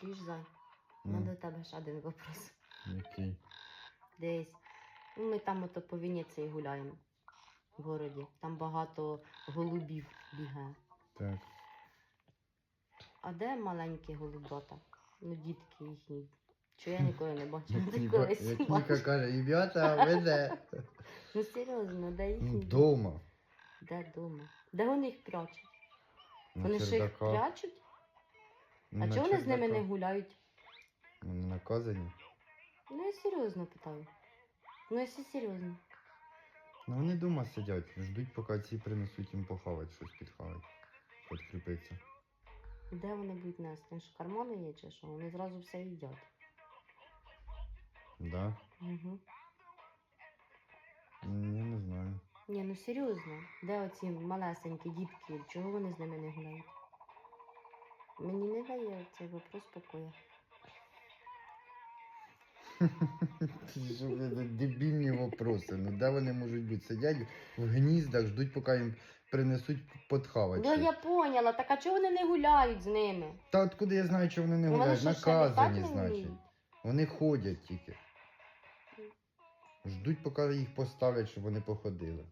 Чуєш, зай? У Ну, мене до тебе ще один вопрос. який? Десь. Ну, ми там ото по Венеції гуляємо в городі. Там багато голубів бігає. Так. А де маленькі голубята? Ну, дітки їхні. Чи я ніколи не бачила? Як Ти Ніка- колись Як каже, ребята, ви де? Ну серйозно, де Ну, їхні? Вдома. Де дома? Де вони їх прячуть? На Вони що їх прячуть? А чого вони з ними не гуляють? Наказані. Ну я серйозно питаю. Ну, якщо серйозно. Ну вони вдома сидять, ждуть, поки ці принесуть їм похавати, щось підхавати. Підкріпиться. Де вони будуть нести? Там що кармани є чи що? Вони зразу все їдять. Да? Угу. М, Я не знаю. Ні, ну серйозно. Де оці малесенькі дітки? Чого вони з ними не гуляють? Мені не дає цей вопрос за дебільні вопроси. Ну де вони можуть бути? Сидять в гніздах, ждуть, поки їм принесуть подхавати. Ну я поняла, так а чого вони не гуляють з ними? Та откуда я знаю, що вони не Ну, вони гуляють? що, ще Наказані, не значить. вміють? Вони ходять тільки. Ждуть, поки їх поставлять, щоб вони походили.